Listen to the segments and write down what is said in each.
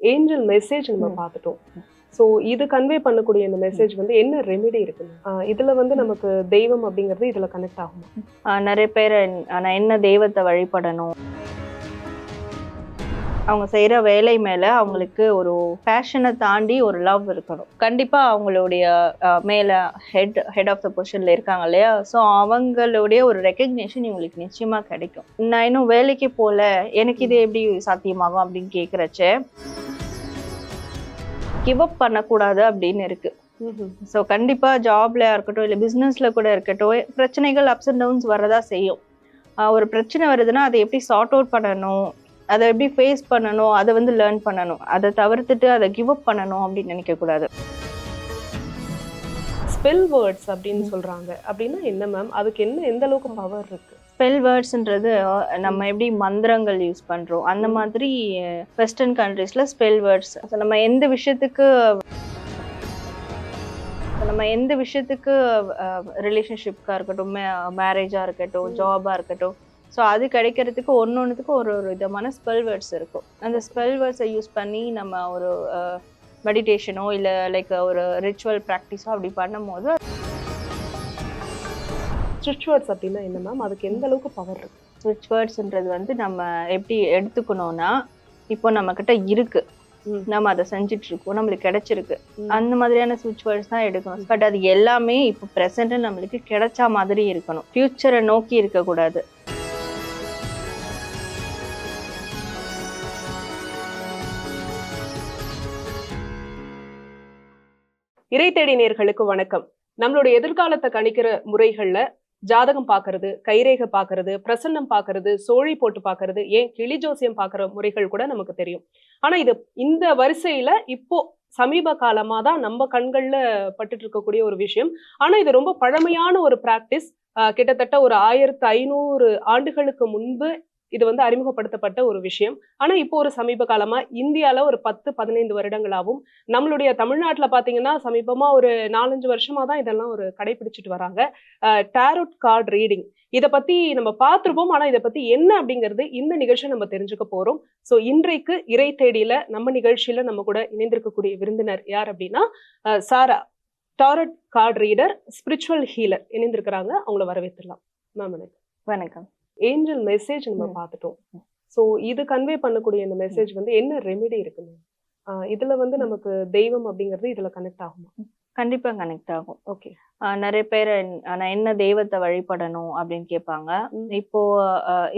Angel message நம்ம. பார்த்துட்டோம். So இது கன்வே பண்ணக்கூடிய இந்த மெசேஜ் வந்து என்ன ரெமெடி இருக்குங்க ஆஹ் இதுல வந்து நமக்கு தெய்வம் அப்படிங்கிறது இதுல கனெக்ட் ஆகுமா? நிறைய பேர் நான் என்ன தெய்வத்தை வழிபடணும்? அவங்க செய்யற வேலை மேல அவங்களுக்கு ஒரு பேஷனை தாண்டி ஒரு லவ் இருக்கணும். கண்டிப்பா அவங்களுடைய மேல ஹெட் ஹெட் ஆஃப் த பொசிஷன்ல இருக்காங்க இல்லையா? ஸோ அவங்களுடைய ஒரு ரெக்கக்னேஷன் இவங்களுக்கு நிச்சயமா கிடைக்கும். நான் இன்னும் வேலைக்கு போல எனக்கு இது எப்படி சாத்தியமாகும் அப்படின்னு கேக்குறச்ச கிவ் அப் பண்ணக்கூடாது அப்படின்னு இருக்கு. ஸோ கண்டிப்பாக ஜாப்ல இருக்கட்டும் இல்லை பிஸ்னஸில் கூட இருக்கட்டும் பிரச்சனைகள் அப்ஸ் அண்ட் டவுன்ஸ் வரதா செய்யும். ஒரு பிரச்சனை வருதுன்னா அதை எப்படி சார்ட் அவுட் பண்ணணும்? அதை எப்படி ஃபேஸ் பண்ணணும்? அதை வந்து லேர்ன் பண்ணணும். அதை தவிர்த்துட்டு அதை கிவ் அப் பண்ணணும் அப்படின்னு நினைக்கக்கூடாது. ஸ்பெல் வேர்ட்ஸ் அப்படின்னு சொல்றாங்க. அப்படின்னா என்ன மேம் அதுக்கு என்ன எந்த அளவுக்கு பவர் இருக்கு? ஸ்பெல் வேர்ட்ஸ்ன்றது நம்ம எப்படி மந்திரங்கள் யூஸ் பண்ணுறோம் அந்த மாதிரி வெஸ்டர்ன் கண்ட்ரீஸில் ஸ்பெல் வேர்ட்ஸ் நம்ம எந்த விஷயத்துக்கு நம்ம எந்த விஷயத்துக்கு ரிலேஷன்ஷிப்காக இருக்கட்டும் மேரேஜாக இருக்கட்டும் ஜாபாக இருக்கட்டும். ஸோ அது கிடைக்கிறதுக்கு ஒன்று ஒன்றுத்துக்கு ஒரு ஒரு விதமான ஸ்பெல் வேர்ட்ஸ் இருக்கும். அந்த ஸ்பெல் வேர்ட்ஸை யூஸ் பண்ணி நம்ம ஒரு மெடிடேஷனோ இல்லை லைக் ஒரு ரிச்சுவல் ப்ராக்டிஸோ அப்படி பண்ணும்போது ஸ்ட்ரிச் வேர்ட்ஸ் அப்படின்னா என்ன மேம் அதுக்கு எந்த அளவுக்கு பவர் இருக்கு? ஸ்விட்ச் வேர்ட்ஸ்ன்றது வந்து நம்ம எப்படி எடுத்துக்கணும்னா இப்போ நம்ம கிட்ட இருக்கு. நம்ம அதை செஞ்சுட்டு இருக்கோம் நம்மளுக்கு கிடைச்சிருக்கு. அந்த மாதிரியான ஸ்விட்ச் வேர்ட்ஸ் தான் எடுக்கணும். பட் அது எல்லாமே இப்போ ப்ரெசென்ட் நம்மளுக்கு கிடைச்ச மாதிரி இருக்கணும். ஃபியூச்சரை நோக்கி இருக்கக்கூடாது. இறை தேடி நேர்களுக்கு வணக்கம். நம்மளுடைய எதிர்காலத்தை கணிக்கிற முறைகள்ல ஜாதகம் பாக்குறது கைரேகை பாக்குறது பிரசன்னம் பாக்குறது சோழி போட்டு பாக்குறது ஏன் கிளி ஜோசியம் பாக்குற முறைகள் கூட நமக்கு தெரியும். ஆனா இது இந்த வரிசையில இப்போ சமீப காலமா தான் நம்ம கண்கள்ல பட்டுட்டு இருக்கக்கூடிய ஒரு விஷயம். ஆனா இது ரொம்ப பழமையான ஒரு பிராக்டிஸ் கிட்டத்தட்ட ஒரு ஆயிரத்து ஐநூறு ஆண்டுகளுக்கு முன்பு இது வந்து அறிமுகப்படுத்தப்பட்ட ஒரு விஷயம். ஆனா இப்போ ஒரு சமீப காலமா இந்தியால ஒரு பத்து பதினைந்து வருடங்களாகவும் நம்மளுடைய தமிழ்நாட்டுல பாத்தீங்கன்னா சமீபமா ஒரு நாலஞ்சு வருஷமா தான் இதெல்லாம் ஒரு கடைபிடிச்சிட்டு வராங்க. டேரோட் கார்டு ரீடிங் இதை பத்தி நம்ம பார்த்திருப்போம் ஆனா இதை பத்தி என்ன அப்படிங்கிறது இந்த நிகழ்ச்சியை நம்ம தெரிஞ்சுக்க போறோம். சோ இன்றைக்கு இறை தேடியில நம்ம நிகழ்ச்சியில நம்ம கூட இணைந்திருக்கக்கூடிய விருந்தினர் யார் அப்படின்னா Sara tarot card reader spiritual healer இணைந்திருக்கிறாங்க. அவங்கள வரவேற்றுலாம் மேம் வணக்கம். வணக்கம். ஏஞ்சல் மெசேஜ் நம்ம. பார்த்துட்டோம். சோ இது கன்வே பண்ணக்கூடிய இந்த மெசேஜ் வந்து என்ன ரெமெடி இருக்கு மேம் ஆஹ் இதுல வந்து நமக்கு தெய்வம் அப்படிங்கிறது இதுல கனெக்ட் ஆகுமா? கண்டிப்பா கனெக்ட் ஆகும். ஓகே நிறைய பேர் நான் என்ன தெய்வத்தை வழிபடணும் அப்படின்னு கேட்பாங்க. இப்போ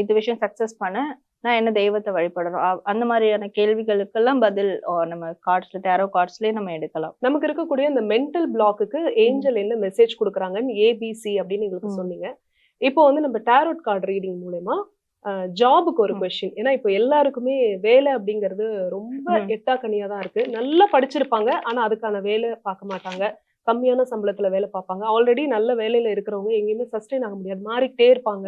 இந்த விஷயம் சக்சஸ் பண்ண நான் என்ன தெய்வத்தை வழிபடணும்? அந்த மாதிரியான கேள்விகளுக்கெல்லாம் பதில் நம்ம கார்ட்ஸ்ல டேரோ கார்ட்ஸ்லயே நம்ம எடுக்கலாம். நமக்கு இருக்கக்கூடிய இந்த மென்டல் பிளாக்குக்கு ஏஞ்சல் என்ன மெசேஜ் கொடுக்குறாங்கன்னு ஏபிசி அப்படின்னு எங்களுக்கு. சொன்னீங்க. இப்போ வந்து நம்ம டேரோட் கார்டு ரீடிங் மூலயமா ஜாபுக்கு ஒரு. கொஸ்டின் ஏன்னா இப்போ எல்லாருக்குமே வேலை அப்படிங்கிறது ரொம்ப ம். எட்டா கனியா தான் இருக்கு. நல்லா படிச்சிருப்பாங்க ஆனா அதுக்கான வேலை பார்க்க மாட்டாங்க. கம்மியான சம்பளத்துல வேலை பார்ப்பாங்க. ஆல்ரெடி நல்ல வேலையில இருக்கிறவங்க எங்கேயுமே சஸ்டெயின் ஆக முடியாது. மாறிக்கிட்டே இருப்பாங்க.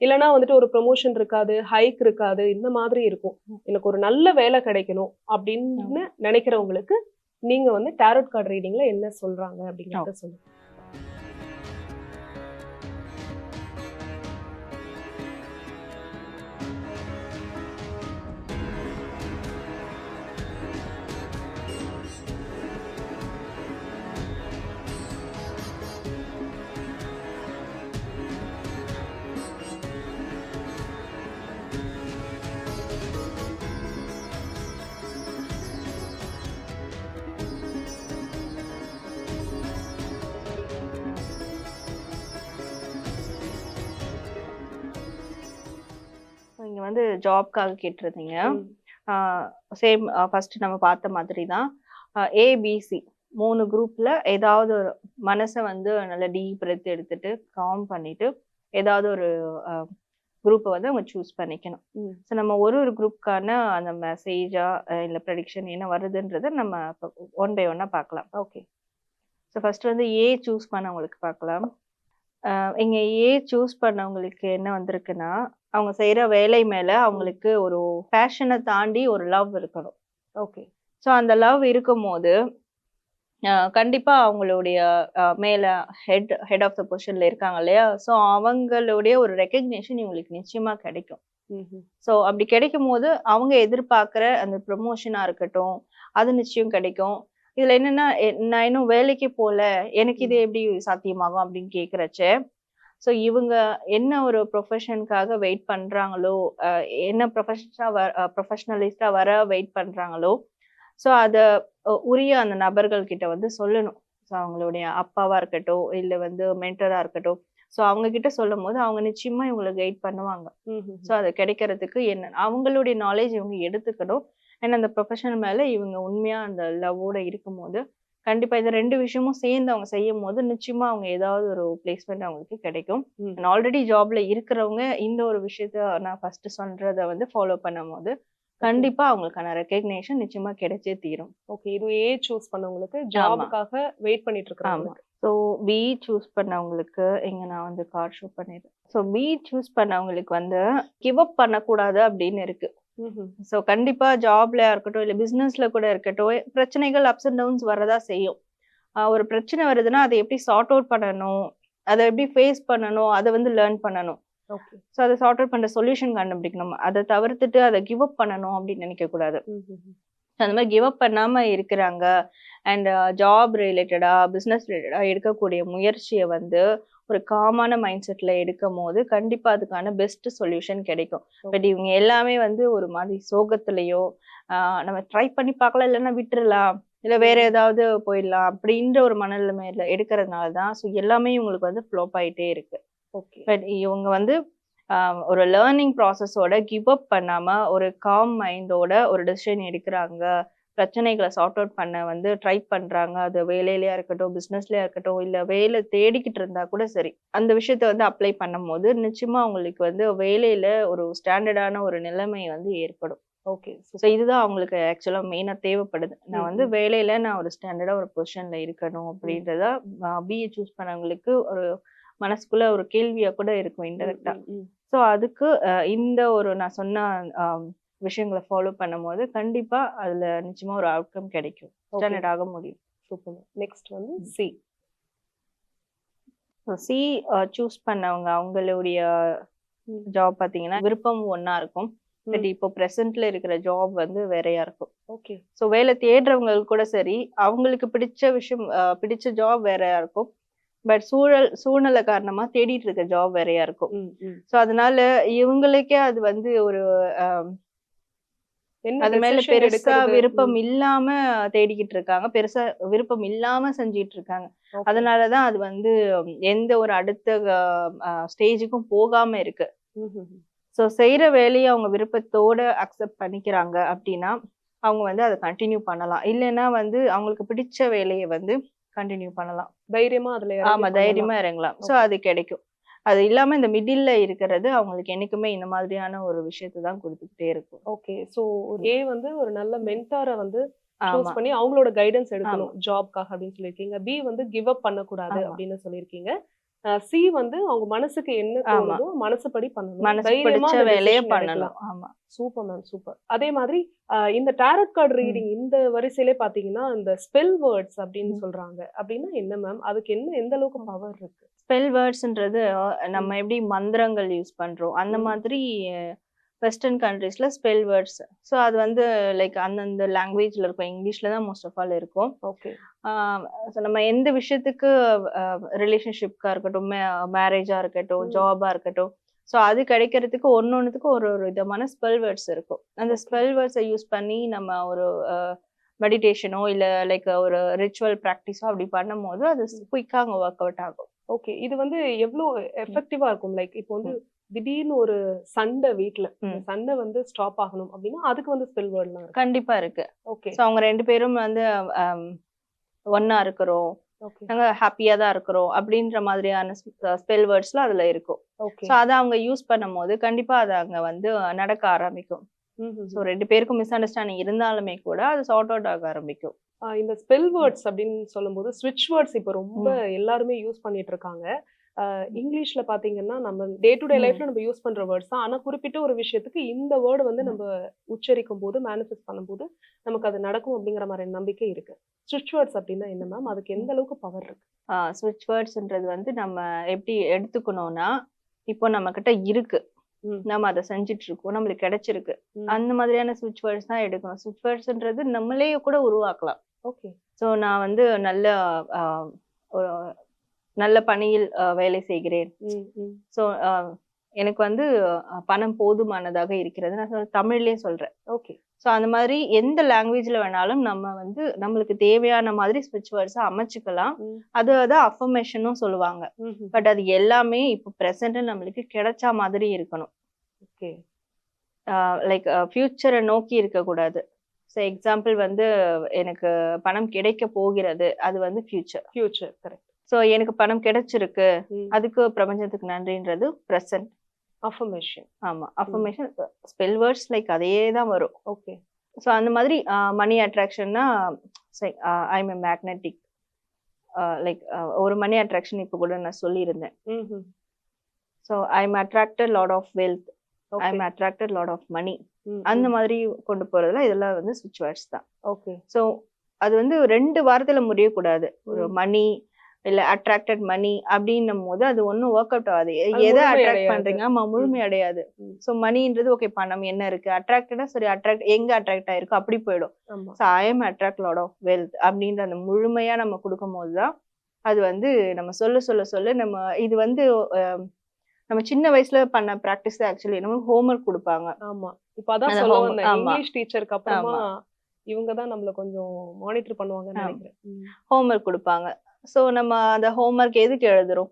இல்லைன்னா வந்துட்டு ஒரு ப்ரொமோஷன் இருக்காது ஹைக் இருக்காது இந்த மாதிரி இருக்கும். எனக்கு ஒரு நல்ல வேலை கிடைக்கணும் அப்படின்னு நினைக்கிறவங்களுக்கு நீங்க வந்து டேரோட் கார்டு ரீடிங்ல என்ன சொல்றாங்க அப்படிங்கறத சொல்லுங்க. வந்து ஜாப்க்காக கேட்டிருந்தீங்க. சேம் ஃபர்ஸ்ட் நம்ம பார்த்த மாதிரி தான் ஏபிசி மூணு குரூப்ல ஏதாவது ஒரு மனசை வந்து நல்ல டீப் பிரெத் எடுத்துட்டு காம் பண்ணிட்டு ஏதாவது ஒரு குரூப்பை வந்து அவங்க சூஸ் பண்ணிக்கணும். ஸோ நம்ம ஒரு ஒரு குரூப்க்கான அந்த மெசேஜா இல்லை ப்ரெடிக்ஷன் என்ன வருதுன்றதை நம்ம ஒன் பை ஒன்னா பார்க்கலாம். ஓகே ஸோ ஃபர்ஸ்ட் வந்து ஏ சூஸ் பண்ணவங்களுக்கு பார்க்கலாம். இங்க ஏ சூஸ் பண்ணவங்களுக்கு என்ன வந்திருக்குன்னா அவங்க செய்யற வேலை மேல அவங்களுக்கு ஒரு பேஷனை தாண்டி ஒரு லவ் இருக்கணும். ஓகே ஸோ அந்த லவ் இருக்கும்போது அஹ் கண்டிப்பா அவங்களுடைய மேல ஹெட் ஹெட் ஆஃப் த பொசிஷன்ல இருக்காங்க இல்லையா? ஸோ அவங்களுடைய ஒரு ரெக்கக்னேஷன் இவங்களுக்கு நிச்சயமா கிடைக்கும். ஸோ அப்படி கிடைக்கும் போது அவங்க எதிர்பார்க்குற அந்த ப்ரொமோஷனா இருக்கட்டும் அது நிச்சயம் கிடைக்கும். இதுல என்னன்னா நான் இன்னும் வேலைக்கு போல எனக்கு இது எப்படி சாத்தியமாகும்? அப்படின்னு கேக்குறச்ச ஸோ இவங்க என்ன ஒரு ப்ரொஃபஷனுக்காக வெயிட் பண்றாங்களோ அஹ் என்ன ப்ரொஃபஷனா வ ப்ரொஃபஷனலிஸ்டா வர வெயிட் பண்றாங்களோ ஸோ அதை உரிய அந்த நபர்கள் கிட்ட வந்து சொல்லணும். ஸோ அவங்களுடைய அப்பாவா இருக்கட்டும் இல்லை வந்து மென்டரா இருக்கட்டும். ஸோ அவங்க கிட்ட சொல்லும் போது அவங்க நிச்சயமா இவங்களை கைட் பண்ணுவாங்க. ஸோ அது கிடைக்கிறதுக்கு என்ன அவங்களுடைய நாலேஜ் இவங்க எடுத்துக்கணும். அண்ட் அந்த ப்ரொஃபஷன் மேல இவங்க உண்மையா அந்த லவ்வோட இருக்கும்போது கண்டிப்பா இந்த ரெண்டு விஷயமும் சேர்ந்து அவங்க செய்யும் போது நிச்சயமா அவங்க ஏதாவது ஒரு பிளேஸ்மெண்ட் அவங்களுக்கு கிடைக்கும். ஆல்ரெடி ஜாப்ல இருக்கிறவங்க இந்த ஒரு விஷயத்த நான் ஃபர்ஸ்ட் சொல்றத வந்து ஃபாலோ பண்ணும்போது கண்டிப்பா அவங்களுக்கான ரெக்கக்னேஷன் நிச்சயமா கிடைச்சே தீரும். ஓகே இது ஏ சூஸ் பண்ணவங்களுக்கு ஜாபுக்காக வெயிட் பண்ணிட்டு இருக்காங்க ஸோ பி சூஸ் பண்ணவங்களுக்கு இங்க நான் வந்து கார்ட் ஷோ பண்ணிடுறேன். ஸோ பி சூஸ் பண்ணவங்களுக்கு வந்து கிவ் அப் பண்ணக்கூடாது அப்படின்னு இருக்கு. ஸோ கண்டிப்பா ஜாப்ல இருக்கட்டும் இல்லை பிஸ்னஸ்ல கூட இருக்கட்டும் பிரச்சனைகள் அப்ஸ் அண்ட் டவுன்ஸ் வரதா செய்யும். ஒரு பிரச்சனை வருதுன்னா அதை எப்படி சார்ட் அவுட் பண்ணணும்? அதை எப்படி ஃபேஸ் பண்ணணும்? அதை வந்து லேர்ன் பண்ணணும். ஓகே. ஸோ அதை சார்ட் அவுட் பண்ற சொல்யூஷன் கண்டுபிடிக்கணும்? அதை தவிர்த்துட்டு அதை கிவ் அப் பண்ணணும் அப்படின்னு நினைக்க கூடாது அந்த மாதிரி கிவ் அப் பண்ணாம இருக்கிறாங்க அண்ட் ஜாப் ரிலேட்டடா பிஸ்னஸ் ரிலேட்டடா எடுக்கக்கூடிய முயற்சியை வந்து ஒரு காமான மைண்ட் செட்ல எடுக்கும் போது கண்டிப்பா அதுக்கான பெஸ்ட் சொல்யூஷன் கிடைக்கும். பட் இவங்க எல்லாமே வந்து ஒரு மாதிரி சோகத்திலயோ நம்ம ட்ரை பண்ணி பார்க்கலாம் இல்லைன்னா விட்டுறலாம் இல்ல வேற ஏதாவது போயிடலாம் அப்படின்ற ஒரு மனநிலைமையில எடுக்கிறதுனால தான் ஸோ எல்லாமே இவங்களுக்கு வந்து ஃப்ளோப் ஆயிட்டே இருக்கு. ஓகே. பட் இவங்க வந்து ஒரு லேர்னிங் ப்ராசஸோட கிவ் அப் பண்ணாம ஒரு காம் மைண்டோட ஒரு டெசிஷன் எடுக்கிறாங்க. பிரச்சனைகளை சார்ட் அவுட் பண்ண வந்து ட்ரை பண்றாங்க. அது வேலையிலயா இருக்கட்டும் பிசினஸ்லயா இருக்கட்டும் இல்ல வேலை தேடிக்கிட்டு இருந்தா கூட சரி. அந்த விஷயத்த வந்து அப்ளை பண்ணும்போது நிச்சயமா அவங்களுக்கு வந்து வேலையில ஒரு ஸ்டாண்டர்டான ஒரு நிலைமை வந்து ஏற்படும். ஓகே ஸோ இதுதான் அவங்களுக்கு ஆக்சுவலா மெயினா தேவைப்படுது. நான் வந்து. வேலையில நான் ஒரு ஸ்டாண்டர்டா ஒரு பொசிஷன்ல இருக்கணும் அப்படின்றத பிஏ சூஸ் பண்ணவங்களுக்கு ஒரு மனசுக்குள்ள ஒரு கேள்வியா கூட இருக்கும் இன்டெரக்டா ஸோ அதுக்கு இந்த ஒரு நான் சொன்ன விஷயங்களை ஃபாலோ பண்ணும்போது கண்டிப்பா அதுல நிச்சயமா ஒரு அவுட்கம் கிடைக்கும். ஸ்டாண்டர்ட் ஆக முடியும். சூப்பர் நெக்ஸ்ட் வந்து சி ஸோ சி சூஸ் பண்ணவங்க அவங்களுடைய ஜாப் பாத்தீங்கன்னா விருப்பம் ஒண்ணா இருக்கும். பட் இப்போ ப்ரெசென்ட்ல இருக்கிற ஜாப் வந்து வேறையா இருக்கும். ஓகே ஸோ வேலை தேடுறவங்களுக்கு கூட சரி அவங்களுக்கு பிடிச்ச விஷயம் பிடிச்ச ஜாப் வேறையா இருக்கும். பட் சூழல் சூழ்நிலை காரணமா தேடிட்டு இருக்க ஜாப் வேறையா இருக்கும். ஸோ அதனால இவங்களுக்கே அது வந்து ஒரு அது மேல பெருசா? விருப்பம் இல்லாம தேடிக்கிட்டு இருக்காங்க பெருசா விருப்பம் இல்லாம செஞ்சிட்டு இருக்காங்க. அதனாலதான் அது வந்து எந்த ஒரு அடுத்த ஸ்டேஜுக்கும் போகாம இருக்கு. ஸோ செய்யற வேலையை அவங்க விருப்பத்தோட அக்செப்ட் பண்ணிக்கிறாங்க அப்படின்னா அவங்க வந்து அதை கண்டினியூ பண்ணலாம். இல்லைன்னா வந்து அவங்களுக்கு பிடிச்ச வேலையை வந்து கண்டினியூ பண்ணலாம். தைரியமா அதுல ஆமா. தைரியமா இறங்கலாம். ஸோ அது கிடைக்கும். அது இல்லாம இந்த மிடில்ல இருக்கிறது அவங்களுக்கு என்னைக்குமே இந்த மாதிரியான ஒரு விஷயத்தை தான் கொடுத்துக்கிட்டே இருக்கும். ஓகே சோ ஒரு ஏ வந்து ஒரு நல்ல மென்டாரை வந்து சூஸ் பண்ணி அவங்களோட கைடன்ஸ் எடுக்கணும் ஜாப்காக அப்படின்னு சொல்லியிருக்கீங்க. பி வந்து கிவ் அப் பண்ணக்கூடாது. அப்படின்னு சொல்லியிருக்கீங்க. சி வந்து அவங்க மனசுக்கு என்ன. தோணுதோ மனசுப்படி பண்ணணும். மனசு தைரியமா வேலையை எடுக்கலாம். ஆமா. Super ma'am super. அதே மாதிரி இந்த டேரட் கார்டு ரீடிங் இந்த வரிசையிலே பாத்தீங்கன்னா இந்த ஸ்பெல் வேர்ட்ஸ் அப்படின்னு. சொல்றாங்க. அப்படின்னா என்ன மேம்? அதுக்கு என்ன எந்த அளவுக்கு பவர் இருக்கு? ஸ்பெல் வேர்ட்ஸ்ன்றது நம்ம எப்படி மந்திரங்கள் யூஸ் பண்றோம்? அந்த. மாதிரி வெஸ்டர்ன் கண்ட்ரீஸ்ல ஸ்பெல் வேர்ட்ஸ் ஸோ அது வந்து லைக் அந்தந்த லாங்குவேஜ்ல இருக்கும். இங்கிலீஷ்ல தான் மோஸ்ட் ஆஃப் ஆல் இருக்கும். ஓகே so நம்ம எந்த விஷயத்துக்கு ரிலேஷன்ஷிப்கா இருக்கட்டும் மேரேஜா இருக்கட்டும் ம். ஜாபா இருக்கட்டும். ஸோ அது கிடைக்கிறதுக்கு ஒன்னொன்னுத்துக்கு ஒரு ஒரு விதமான ஸ்பெல் வேர்ட்ஸ் இருக்கும். அந்த. ஸ்பெல் வேர்ட்ஸை யூஸ் பண்ணி நம்ம ஒரு மெடிடேஷனோ இல்ல லைக் ஒரு ரிச்சுவல் ப்ராக்டிஸோ அப்படி பண்ணும்போது அது குயிக்காக அங்கே ஒர்க் அவுட் ஆகும். ஓகே இது வந்து எவ்வளவு எஃபெக்டிவா இருக்கும்? லைக் இப்போ வந்து திடீர்னு ஒரு சண்டை வீட்ல. சண்டை வந்து ஸ்டாப் ஆகணும் அப்படின்னா அதுக்கு வந்து ஸ்பெல் வேர்ட்லாம் இருக்கு. கண்டிப்பா இருக்கு. ஓகே ஸோ அவங்க ரெண்டு பேரும் வந்து ஒன்னா இருக்கிறோம். நாங்க ஹாப்பியா தான் இருக்கிறோம் அப்படின்ற மாதிரியான ஸ்பெல் வேர்ட்ஸ்லாம் அதுல இருக்கும். ஓகே ஸோ அதை அவங்க யூஸ் பண்ணும்போது கண்டிப்பா அது அங்க வந்து நடக்க ஆரம்பிக்கும். ஸோ ரெண்டு பேருக்கும் மிஸ் அண்டர்ஸ்டாண்டிங் இருந்தாலுமே கூட அது சார்ட் அவுட் ஆக ஆரம்பிக்கும். இந்த ஸ்பெல் வேர்ட்ஸ் அப்படின்னு சொல்லும்போது ஸ்விட்ச் வேர்ட்ஸ் இப்போ ரொம்ப எல்லாருமே யூஸ் பண்ணிட்டு இருக்காங்க. இங்கிலீஷ்ல பாத்தீங்கன்னா நம்ம டே டு டே. லைஃப்ல நம்ம யூஸ் பண்ற வேர்ட்ஸ் தான். ஆனா குறிப்பிட்ட ஒரு விஷயத்துக்கு இந்த வேர்டு வந்து. நம்ம உச்சரிக்கும் போது மேனிஃபெஸ்ட் பண்ணும்போது நமக்கு அது நடக்கும் அப்படிங்கிற மாதிரி நம்பிக்கை இருக்கு. ஸ்விட்ச் வேர்ட்ஸ் அப்படின்னா என்ன மேம் அதுக்கு எந்த அளவுக்கு பவர் இருக்கு? ஸ்விட்ச் வேர்ட்ஸ்ன்றது வந்து நம்ம எப்படி எடுத்துக்கணும்னா இப்போ நம்ம கிட்ட இருக்கு. நம்ம அதை செஞ்சுட்டு இருக்கோம் நம்மளுக்கு கிடைச்சிருக்கு. அந்த மாதிரியான சுவிட்ச் வேர்ட்ஸ் தான் எடுக்கணும். சுவிட்ச் வேர்ட்ஸ்ன்றது நம்மளே கூட உருவாக்கலாம். ஓகே. ஸோ நான் வந்து நல்ல நல்ல பணியில் வேலை செய்கிறேன். ஸோ எனக்கு வந்து பணம் போதுமானதாக இருக்கிறது. நான் தமிழ்லயே சொல்றேன். ஓகே. ஸோ அந்த மாதிரி எந்த லாங்குவேஜ்ல வேணாலும் நம்ம வந்து நம்மளுக்கு தேவையான மாதிரி ஸ்விட்ச் வேர்ட்ஸை அமைச்சுக்கலாம். அது அஃபர்மேஷனும் சொல்லுவாங்க. பட் அது எல்லாமே இப்போ ப்ரெசென்ட் நம்மளுக்கு கிடைச்சா மாதிரி இருக்கணும். ஓகே. லைக் ஃபியூச்சரை நோக்கி இருக்கக்கூடாது ஸோ எக்ஸாம்பிள் வந்து எனக்கு பணம் கிடைக்க போகிறது. அது வந்து ஃபியூச்சர் ஃபியூச்சர் கரெக்ட் ஸோ எனக்கு பணம் கிடைச்சிருக்கு. அதுக்கு பிரபஞ்சத்துக்கு நன்றின்றது ப்ரெசன்ட் அஃபர்மேஷன் ஆமா அஃபர்மேஷன் ஸ்பெல் வேர்ட்ஸ் லைக் அதே தான் வரும். ஓகே ஸோ அந்த மாதிரி மணி அட்ராக்ஷன்னா ஐம் எ மேக்னெட்டிக் லைக் ஒரு மணி அட்ராக்ஷன் இப்போ கூட நான் சொல்லியிருந்தேன். So I'm attracted lot of wealth okay I'm attracted lot of money அந்த. மாதிரி கொண்டு போறதுல இதெல்லாம் வந்து சுவிட்ச் வேர்ட்ஸ் தான். ஓகே ஸோ அது வந்து ரெண்டு வாரத்துல முடியக்கூடாது. ஒரு. மணி இல்ல அட்ராக்டட் மணி அப்படின்னும் போது அது ஒன்றும் ஒர்க் அவுட் ஆகாது. எதை அட்ராக்ட். பண்றீங்க? ஆமா முழுமை அடையாது. ஸோ மணின்றது ஓகே பணம் என்ன இருக்கு? அட்ராக்டடா சரி அட்ராக்ட் எங்க அட்ராக்ட் ஆயிருக்கு? அப்படி போயிடும். So I am attract lot of wealth அப்படின்ற அந்த முழுமையா நம்ம கொடுக்கும் போது தான் அது வந்து நம்ம சொல்ல சொல்ல சொல்ல நம்ம இது வந்து நம்ம சின்ன வயசுல பண்ண ப்ராக்டிஸ் தான் ஆக்சுவலி நம்ம ஹோம்ஒர்க் கொடுப்பாங்க. ஆமா. இப்ப அதான் அந்த சொல்ல home- வந்தேன். ஆமா. இங்கிலீஷ் டீச்சருக்கு அப்புறமா இவங்க தான் நம்மள கொஞ்சம் மானிட்டர் பண்ணுவாங்கன்னு. நினைக்கிறேன். ஹோம்ஒர்க் கொடுப்பாங்க. ஸோ நம்ம அந்த ஹோம்ஒர்க் எதுக்கு எழுதுறோம்?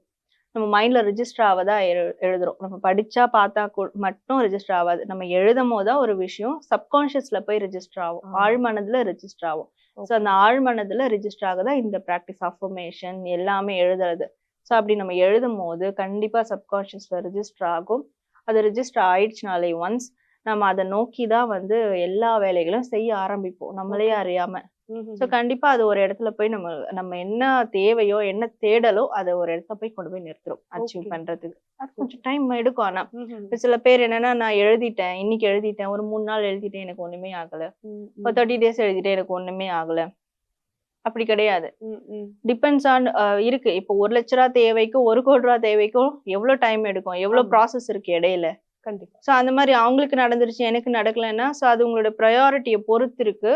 நம்ம மைண்ட்ல ரெஜிஸ்டர் ஆவதா எழு- எழுதுறோம். நம்ம படிச்சா பார்த்தா மட்டும் ரெஜிஸ்டர் ஆகாது நம்ம எழுதும் போது ஒரு விஷயம் சப்கான்ஷியஸ்ல போய் ரெஜிஸ்டர் ஆகும். ஆமா. ஆழ்மனதுல ரெஜிஸ்டர் ஆகும். ஸோ அந்த ஆழ்மனதுல ரெஜிஸ்டர் ஆகுதா இந்த ப்ராக்டிஸ் அஃபர்மேஷன் எல்லாமே எழுதுறது. ஸோ அப்படி நம்ம எழுதும் போது கண்டிப்பா சப்கான்ஷியஸ்ல ரெஜிஸ்டர் ஆகும். அது ரெஜிஸ்டர் ஆயிடுச்சுனாலே ஒன்ஸ் நம்ம அதை நோக்கி தான் வந்து எல்லா வேலைகளும் செய்ய ஆரம்பிப்போம். நம்மளே அறியாம. ஸோ கண்டிப்பா அது ஒரு இடத்துல போய் நம்ம நம்ம என்ன தேவையோ என்ன தேடலோ அதை ஒரு இடத்துல போய் கொண்டு போய் நிறுத்துறோம் அச்சீவ். பண்றதுக்கு. அது கொஞ்சம் டைம் எடுக்கும். ஆனா இப்ப சில பேர் என்னன்னா நான் எழுதிட்டேன் இன்னைக்கு எழுதிட்டேன் ஒரு மூணு நாள் எழுதிட்டேன் எனக்கு ஒண்ணுமே ஆகல. இப்போ தேர்ட்டி டேஸ் எழுதிட்டேன் எனக்கு ஒண்ணுமே ஆகல. அப்படி கிடையாது. டிபெண்ட்ஸ் ஆன் இருக்கு. இப்போ ஒரு லட்ச ரூபா தேவைக்கும் ஒரு கோடி ரூபா தேவைக்கும் எவ்வளவு டைம் எடுக்கும்? எவ்வளவு. ப்ராசஸ் இருக்கு இடையில? கண்டிப்பா. ஸோ அந்த மாதிரி அவங்களுக்கு நடந்துருச்சு எனக்கு நடக்கலைன்னா ஸோ அது உங்களோட ப்ரையாரிட்டியை பொறுத்து இருக்கு.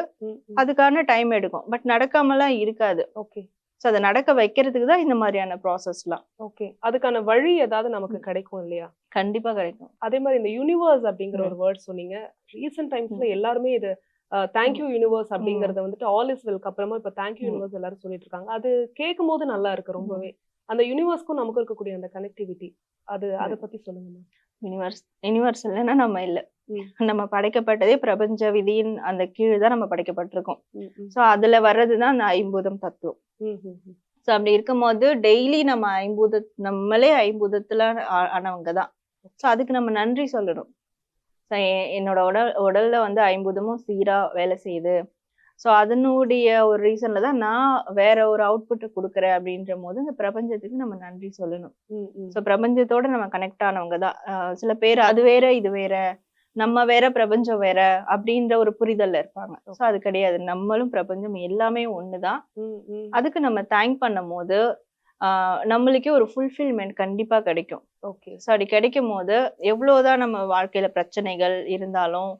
அதுக்கான டைம் எடுக்கும். பட் நடக்காமலாம் இருக்காது. ஓகே ஸோ அதை நடக்க வைக்கிறதுக்கு தான் இந்த மாதிரியான ப்ராசஸ்லாம் ஓகே அதுக்கான வழி ஏதாவது நமக்கு கிடைக்கும் இல்லையா? கண்டிப்பா கிடைக்கும். அதே மாதிரி இந்த யூனிவர்ஸ் அப்படிங்கிற ஒரு வேர்ட் சொன்னீங்க. ரீசெண்ட் டைம்ஸ்ல எல்லாருமே இது தேங்க்யூ யூனிவர்ஸ் அப்படிங்கறத வந்துட்டு ஆல் இஸ் வெல்க்கு அப்புறமா இப்ப தேங்க்யூ. யூனிவர்ஸ் எல்லாரும் சொல்லிட்டு இருக்காங்க. அது கேட்கும் போது நல்லா இருக்கு ரொம்பவே. அந்த யூனிவர்ஸ்க்கும் நமக்கு இருக்கக்கூடிய அந்த கனெக்டிவிட்டி அது அதை பத்தி சொல்லுங்க. யூனிவர்ஸ் யூனிவர்ஸ் இல்லைன்னா நம்ம இல்லை. நம்ம படைக்கப்பட்டதே பிரபஞ்ச விதியின் அந்த கீழ் தான் நம்ம படைக்கப்பட்டிருக்கோம். ஸோ அதுல வர்றது தான் அந்த ஐம்பூதம் தத்துவம். ஸோ அப்படி இருக்கும்போது டெய்லி நம்ம ஐம்பூத நம்மளே ஐம்பூதத்துல ஆனவங்க தான் ஸோ அதுக்கு நம்ம நன்றி சொல்லணும். ஸோ என்னோட உடல் உடல்ல வந்து ஐம்பூதமும் சீரா வேலை செய்யுது. ஸோ அதனுடைய ஒரு ரீசன்ல தான் நான் வேற ஒரு அவுட்புட்டை கொடுக்குறேன் அப்படின்ற போது இந்த பிரபஞ்சத்துக்கு நம்ம நன்றி சொல்லணும். ஸோ பிரபஞ்சத்தோட நம்ம கனெக்ட் ஆனவங்க தான். சில பேர் அது வேற இது வேற நம்ம வேற பிரபஞ்சம் வேற அப்படின்ற ஒரு புரிதல்ல இருப்பாங்க. ஸோ அது கிடையாது. நம்மளும் பிரபஞ்சம் எல்லாமே ஒண்ணுதான். அதுக்கு நம்ம தேங்க் பண்ணும் போது நம்மளுக்கே ஒரு ஃபுல்ஃபில்மெண்ட் கண்டிப்பா கிடைக்கும். ஓகே. ஸோ அப்படி கிடைக்கும் போது எவ்வளவுதான் நம்ம வாழ்க்கையில பிரச்சனைகள் இருந்தாலும்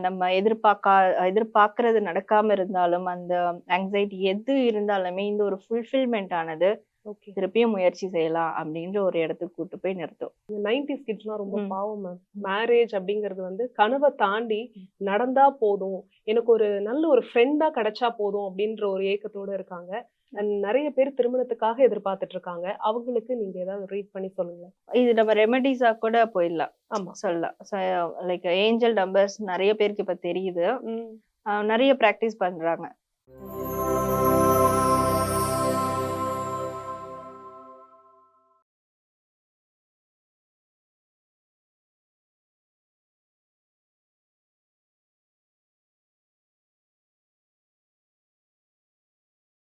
நம்ம எதிர்பார்க்கா எதிர்பார்க்கறது நடக்காம இருந்தாலும் அந்த ஆங்ஸைட்டி எது இருந்தாலுமே இந்த ஒரு ஃபுல்ஃபில்மெண்ட் ஆனது திருப்பியும் முயற்சி செய்யலாம் அப்படின்ற ஒரு இடத்துக்கு கூட்டு போய் நிறுத்தும். நைன்டிஸ் கிட்ஸ்லாம் ரொம்ப. பாவம் மேம் மேரேஜ் அப்படிங்கிறது வந்து கனவை தாண்டி நடந்தா போதும். எனக்கு ஒரு நல்ல ஒரு ஃப்ரெண்டா கிடைச்சா போதும் அப்படின்ற ஒரு ஏக்கத்தோட இருக்காங்க. நிறைய பேர் திருமணத்துக்காக எதிர்பார்த்துட்டு இருக்காங்க அவங்களுக்கு நீங்க ஏதாவது ரீட் பண்ணி சொல்லுங்க இது நம்ம ரெமெடிஸா கூட போயிடலாம். ஆமா. சொல்லலாம். லைக் ஏஞ்சல் நம்பர்ஸ் நிறைய பேருக்கு இப்ப தெரியுது. நிறைய ப்ராக்டிஸ் பண்றாங்க.